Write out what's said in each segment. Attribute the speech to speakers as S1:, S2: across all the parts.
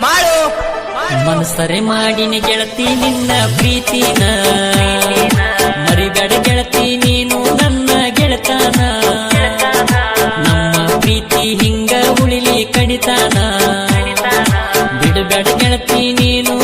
S1: ಮಾಡು. ಮನಸ್ಸರೆ ಮಾಡಿನಿ ಗೆಳತಿ, ನಿನ್ನ ಪ್ರೀತಿನ. ಮರಿಬೇಡ ಗೆಳತಿ, ನೀನು ನನ್ನ ಗೆಳತಾನ. ನಮ್ಮ ಪ್ರೀತಿ ಹಿಂಗ ಉಳಿಲಿ ಕಡಿತಾನ. ಬಿಡಬೇಡ ಗೆಳತಿ, ನೀನು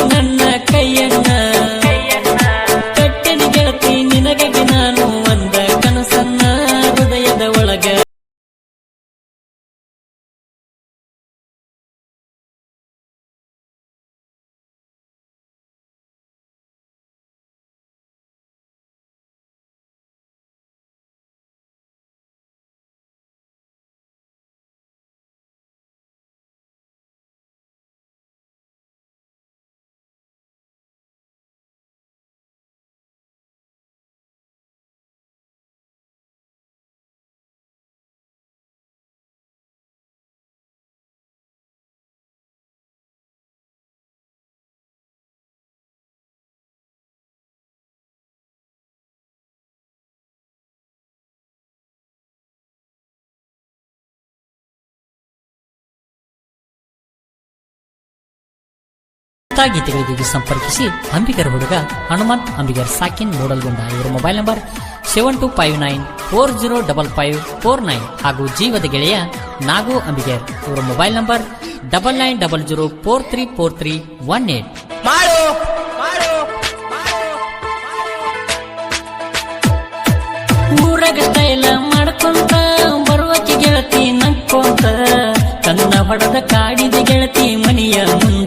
S1: ಗೀತೆಗಳಿಗೆ ಸಂಪರ್ಕಿಸಿ ಅಂಬಿಗರ ಹುಡುಗ ಹನುಮಂತ್ ಅಂಬಿಗರ್ ಸಾಕಿನ್ ಮೂಡಲ್ಗೊಂಡ ಇವರ mobile number seven two five nine four zero double five four nine ಹಾಗೂ ಜೀವದ ಗೆಳೆಯ ನಾಗು ಅಂಬಿಗರ್. ಇವರ mobile number double nine double zero four three four three one eight. ಸ್ಟೈಲ ಮಾಡ್ಕೊಂತ ಬರುವಕ್ಕೆ ಗೆಳತಿ ನಕ್ಕೊಂತ ತನ್ನ ಹೊಡೆದ ಕಾಡಿದ ಗೆಳತಿ ಮನೆಯ ಮುಂದ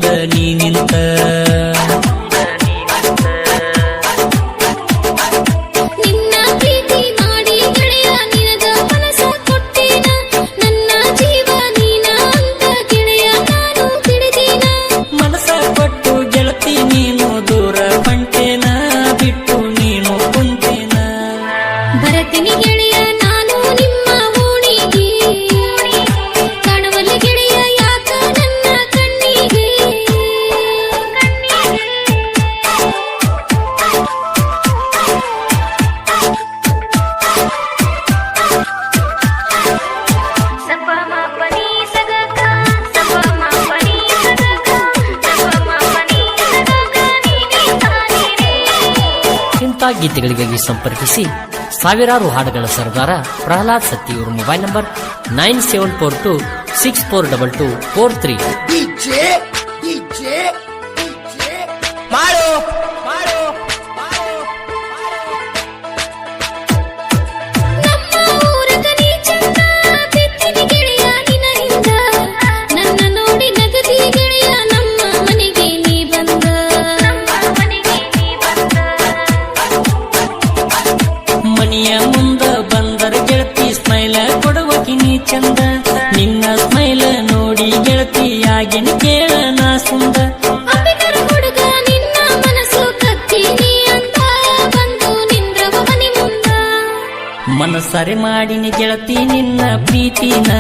S1: ಇಂಥ ಗೀತೆಗಳಿಗಾಗಿ ಸಂಪರ್ಕಿಸಿ ಸಾವಿರಾರು ಹಾಡುಗಳ ಸರ್ದಾರ ಪ್ರಹ್ಲಾದ್ ಸತ್ತಿ ಇವರ mobile number nine seven four two six four double two four three. ಕೇಳ ನಾ ಸುಂದ.
S2: ಅಂಬಿಗರ ಹುಡುಗ ನಿನ್ನ ಮನಸ್ಸು ಕತ್ತೀನಿ ಅಂತ ಬಂದು ನಿಂದ್ರವ ಮನೆ ಮುಂದ.
S1: ಮನಸರೆ ಮಾಡಿನಿ ಗೆಳತಿ ನಿನ್ನ ಪ್ರೀತಿನ.